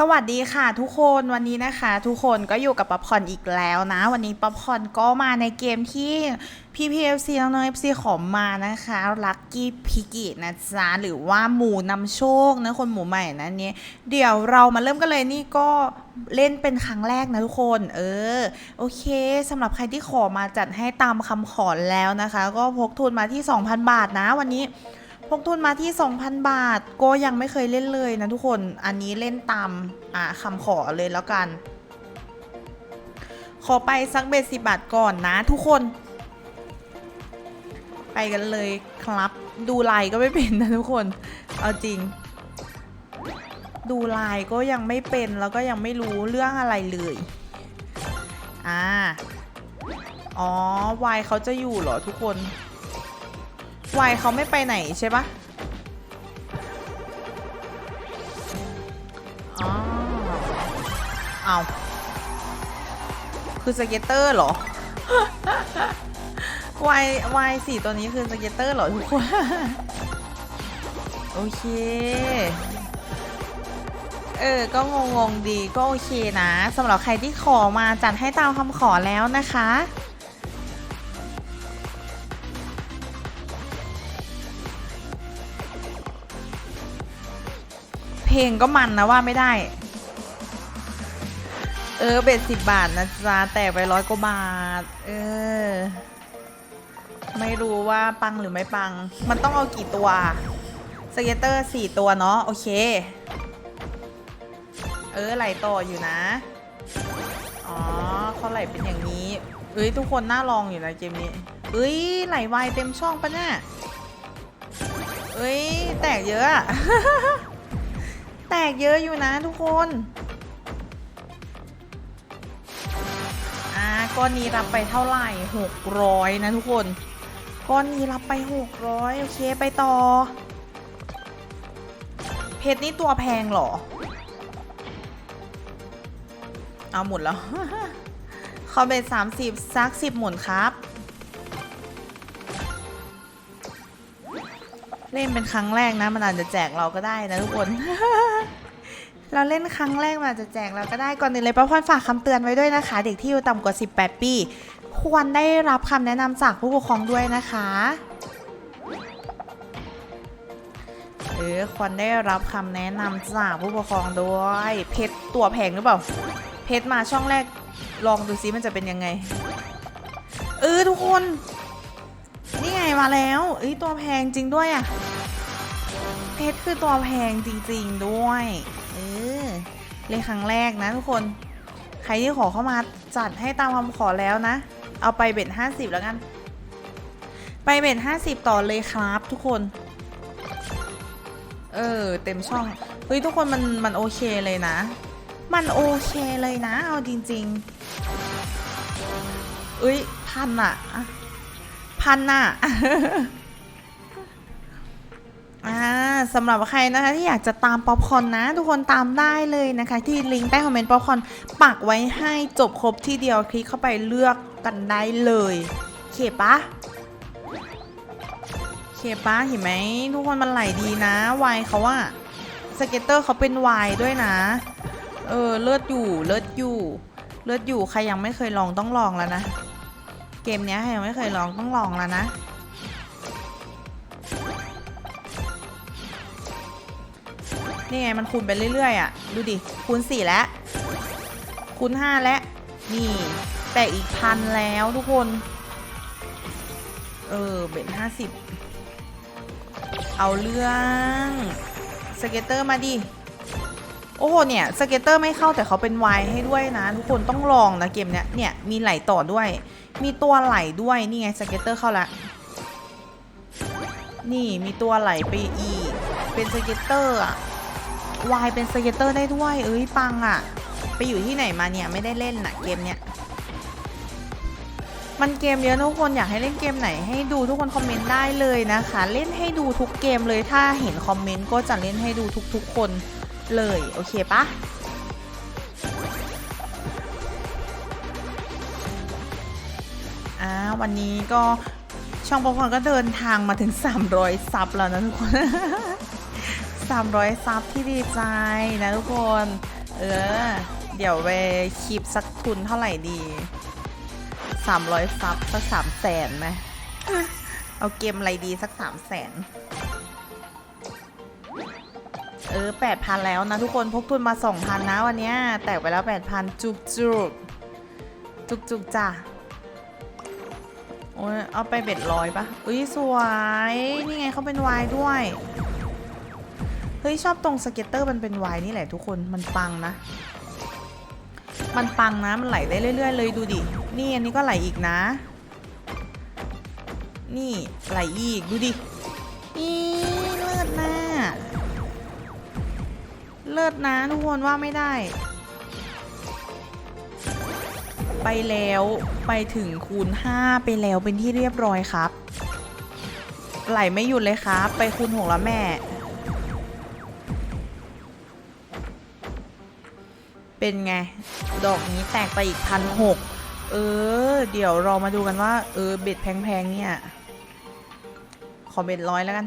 สวัสดีค่ะทุกคนวันนี้นะคะ ทุกคนก็อยู่กับป๊อปคอนอีกแล้วนะ วันนี้ป๊อปคอนก็มาในเกมที่ PPFC น้องๆ FC ขอมานะคะลัคกี้พิกินะจ๊ะหรือว่าหมูนำโชคนะคนหมูใหม่นะเนี่ยเดี๋ยวเรามาเริ่มกันเลยนี่ก็เล่นเป็นครั้งแรกนะทุกคน เออ โอเคสำหรับใครที่ขอมาจัดให้ตามคำขอแล้วนะคะ ก็พกทุนมาที่ 2,000 บาทนะวันนี้ พกทุนมาที่ 2,000 บาท ก็ยังไม่เคยเล่นเลยนะทุกคน อันนี้เล่นตามอ่าคำขอเลยแล้วกัน ขอไปสักเบสิบาทก่อนนะทุกคน ไปกันเลยครับ ดูลายก็ไม่เป็นนะทุกคน เอาจริง ดูลายก็ยังไม่เป็นแล้วก็ยังไม่รู้เรื่องอะไรเลย อ่า อ๋อวายเขาจะอยู่เหรอทุกคน วายเขาไม่ไปไหนใช่ปะเอาคือสเก็ตเตอร์เหรอวายวายสี่ตัวนี้คือสเก็ตเตอร์เหรอทุกคน โอเค เออ ก็งงๆดีก็โอเคนะสำหรับใครที่ขอมาจัดให้ตามคำขอแล้วนะคะ ลงก็มันนะว่าไม่ได้ เออเบ็ดสิบบาทนะจ๊ะแต่ไปร้อยกว่าบาท เออ ไม่รู้ว่าปังหรือไม่ปัง มันต้องเอากี่ตัวสเก็ตเตอร์สี่ตัวเนาะโอเค เออไหลต่ออยู่นะ อ๋อเขาไหลเป็นอย่างนี้เอ้ยทุกคนน่าลองอยู่นะเกมนี้เอ้ยไหลวายเต็มช่องปะเนี่ยเอ้ยแตกเยอะอะ แตกเยอะอยู่นะทุกคนอ่าก้อนนี้รับไปเท่าไหร่หกร้อยนะทุกคน ก้อนนี้รับไปหกร้อยโอเคไปต่อ เพชรนี่ตัวแพงเหรอ เอาหมุนแล้วขอมเบ็ดสามสิบซักสิบหมุนครับ เล่นเป็นครั้งแรกนะ มันอาจจะแจกเราก็ได้นะทุกคน เราเล่นครั้งแรกมันอาจจะแจกเราก็ได้ก่อนอื่นเลยป้าพรฝากคำเตือนไว้ด้วยนะคะ เด็กที่อายุต่ำกว่า 18 ปี ควรได้รับคำแนะนำจากผู้ปกครองด้วยนะคะเออควรได้รับคำแนะนำจากผู้ปกครองด้วย เพชรตัวแพงหรือเปล่า เพชรมาช่องแรกลองดูซิมันจะเป็นยังไง เออทุกคน นี่ไงมาแล้วเอ้ยตัวแพงจริงด้วยอะเพชรคือตัวแพงจริงๆด้วยเออเลยครั้งแรกนะทุกคน ใครที่ขอเข้ามาจัดให้ตามคำขอแล้วนะ เอาไปเบ็ดห้าสิบแล้วกัน ไปเบ็ดห้าสิบต่อเลยครับทุกคน เออเต็มช่อง เฮ้ยทุกคนมันมันโอเคเลยนะ มันโอเคเลยนะ เอาจริง ๆ เอ้ยพันอะอะ พันอะอ่าสำหรับใครนะคะที่อยากจะตามป๊อปคอร์นนะ ทุกคนตามได้เลยนะคะ ที่ลิงก์ใต้คอมเมนต์ป๊อปคอร์นปักไว้ให้จบครบที่เดียวคลิกเข้าไปเลือกกันได้เลยเขปะเขปะเห็นไหมทุกคนมันไหลดีนะวายเขาว่าสเก็ตเตอร์เขาเป็นวายด้วยนะ เออเลือดอยู่เลือดอยู่ เลือดอยู่ใครยังไม่เคยลองต้องลองแล้วนะ เกมนี้ยใครยังไม่เคยลองต้องลองแล้วนะ นี่ไงมันคูณไปเรื่อยๆอะ ดูดิ คูณ 4 แล้ว คูณ 5 แล้ว นี่แต่อีกพันแล้วทุกคน เออเบ็ดห้าสิบ เอาเรื่อง สเก็ตเตอร์มาดิ โอ้โห เนี่ย สเก็ตเตอร์ไม่เข้าแต่เขาเป็นวายให้ด้วยนะ ทุกคนต้องลองนะเกมเนี้ย เนี่ย มีไหลต่อด้วย มีตัวไหลด้วย นี่ไงสเก็ตเตอร์เข้าละ นี่มีตัวไหลไปอีก เป็นสเก็ตเตอร์อะวายเป็นสเก็ตเตอร์ได้ด้วย เอ้ยปังอะไปอยู่ที่ไหนมาเนี่ยไม่ได้เล่นนะเกมเนี้ย มันเกมเยอะนะทุกคนอยากให้เล่นเกมไหนให้ดูทุกคนคอมเมนต์ได้เลยนะคะ เล่นให้ดูทุกเกมเลยถ้าเห็นคอมเมนต์ก็จะเล่นให้ดูทุกๆคนเลย โอเคปะ วันนี้ก็ช่องปอพรก็เดินทางมาถึง 300 ซับแล้วนะทุกคน 300 ซับที่ดีใจนะทุกคน เออ เดี๋ยวไปคลิปสักทุนเท่าไหร่ดีสามร้อยซับสักสามแสนไหมเอาเกมอะไรดีสักสามแสนเออแปดพันแล้วนะทุกคนพกทุนมาสองพันนะวันเนี้ยแตกไปแล้วแปดพันจุกจุกจุกจุกจ้ะ ยเอาไปเบ็ดร้อยปะอุ้ยสวย นี่ไงเขาเป็นวายด้วย เฮ้ย ชอบตรงสเก็ตเตอร์มันเป็นวายนี่แหละทุกคน มันปังนะ มันปังนะ มันไหลได้เรื่อย ๆ เลยดูดิ นี่อันนี้ก็ไหลอีกนะ นี่ไหลอีกดูดิ อีเลิศนะเลิศนะทุกคนว่าไม่ได้ ไปแล้วไปถึงคูณ 5 ไปแล้วเป็นที่เรียบร้อยครับ ไหลไม่หยุดเลยครับ ไปคูณหกแล้วแม่ เป็นไง ดอกนี้แตกไปอีกพันหกเออ เดี๋ยวเรามาดูกันว่า เออ เบ็ดแพงๆเนี่ย ขอเบ็ดร้อยแล้วกัน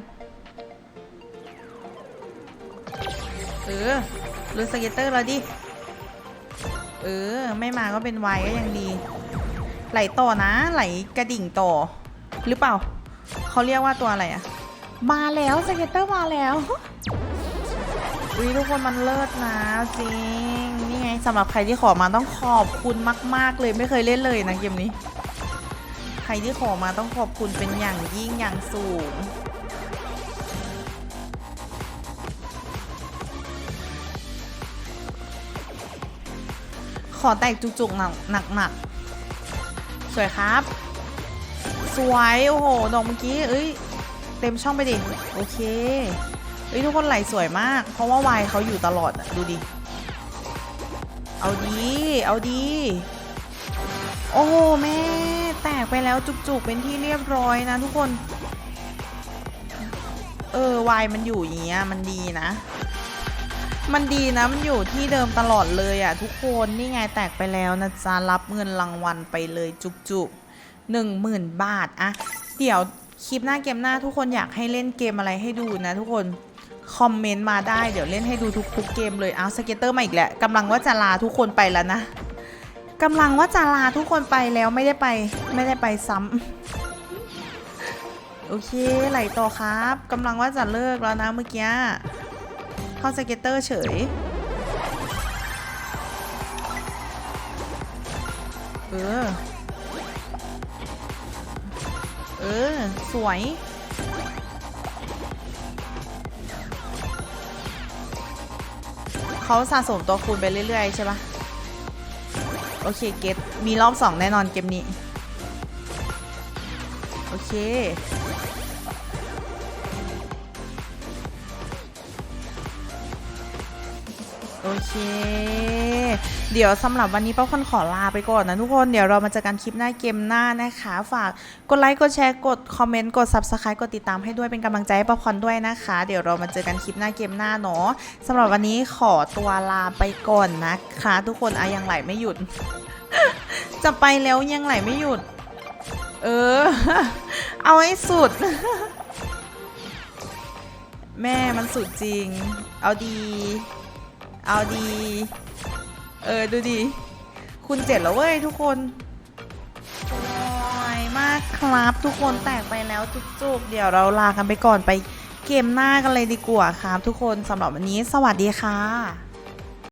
เออลือสเก็ตเตอร์เราดิ ออ ไม่มาก็เป็นไวก็ยังดี ไหลต่อนะ ไหลกระดิ่งต่อ หรือเปล่า เขาเรียกว่าตัวอะไรอะมาแล้วสเก็ตเตอร์มาแล้วอุ้ยทุกคนมันเลิศนะจริง นี่ไงสำหรับใครที่ขอมาต้องขอบคุณมาก ๆ เลยไม่เคยเล่นเลยนะเกมนี้ ใครที่ขอมาต้องขอบคุณเป็นอย่างยิ่งอย่างสูง ขอแตกจุกๆหนักหนักหนักสวยครับ สวย โอ้โห ดอกเมื่อกี้ เอ้ย เต็มช่องไปดิ โอเค เฮ้ย ทุกคนไหลสวยมาก เพราะว่าวายเขาอยู่ตลอดอะดูดิ เอาดี เอาดี โอ้โห แม่ แตกไปแล้วจุกๆ เป็นที่เรียบร้อยนะทุกคน เออวายมันอยู่อย่างเงี้ย มันดีนะ มันดีนะ มันอยู่ที่เดิมตลอดเลยอะ ทุกคนนี่ไงแตกไปแล้วนะจ๊ะ รับเงินรางวัลไปเลยจุกๆหนึ่งหมื่นบาทอะเดี๋ยวคลิปหน้าเกมหน้าทุกคนอยากให้เล่นเกมอะไรให้ดูนะทุกคนคอมเมนต์มาได้เดี๋ยวเล่นให้ดูทุกๆเกมเลยเอาสเก็ตเตอร์มาอีกแล้วกำลังว่าจะลาทุกคนไปแล้วนะกำลังว่าจะลาทุกคนไปแล้วไม่ได้ไปไม่ได้ไปซ้ำโอเคไหลต่อครับกำลังว่าจะเลิกแล้วนะเมื่อกี้ เข้าสเก็ตเตอร์เฉย เออ เออ สวย เขาสะสมตัวคูณไปเรื่อย ๆ ใช่ปะโอเค เก็ตมีรอบสองแน่นอนเกมนี้ โอเค อเค เดี๋ยวสำหรับวันนี้ป้าคนขอลาไปก่อนนะทุกคน เดี๋ยวเรามาเจอกันคลิปหน้าเกมหน้านะคะ ฝากกดไลค์ กดแชร์ กดคอมเมนต์ กด subscribe กดติดตามให้ด้วยเป็นกำลังใจให้ป้าพรด้วยนะคะ เดี๋ยวเรามาเจอกันคลิปหน้าเกมหน้าเนาะสำหรับวันนี้ขอตัวลาไปก่อนนะคะ ทุกคนอะยังไหลไม่หยุด จะไปแล้วยังไหลไม่หยุด เออ เอาให้สุดแม่มันสุดจริง เอาดี เอาดี เออ ดูดี คุณเจ็ดแล้วเว้ยทุกคนสวยมากครับทุกคนแตกไปแล้วจุกๆ เดี๋ยวเราลากันไปก่อนไปเกมหน้ากันเลยดีกว่าครับทุกคนสำหรับวันนี้สวัสดีค่ะ